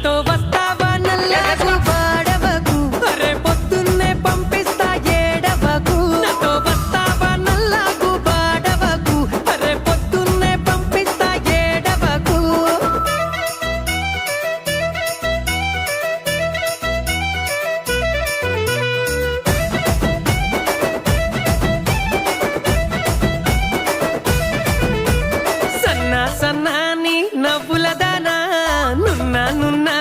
నాతో వస్తావా నల్లాగు పాడవకు అరే పొద్దున్నే పంపిస్తా ఏడవకు. నాతో వస్తావా నల్లాగు పాడవకు అరే పొద్దున్నే పంపిస్తా ఏడవకు. సన్నా సన్నాని నవ్వులదా? tonight.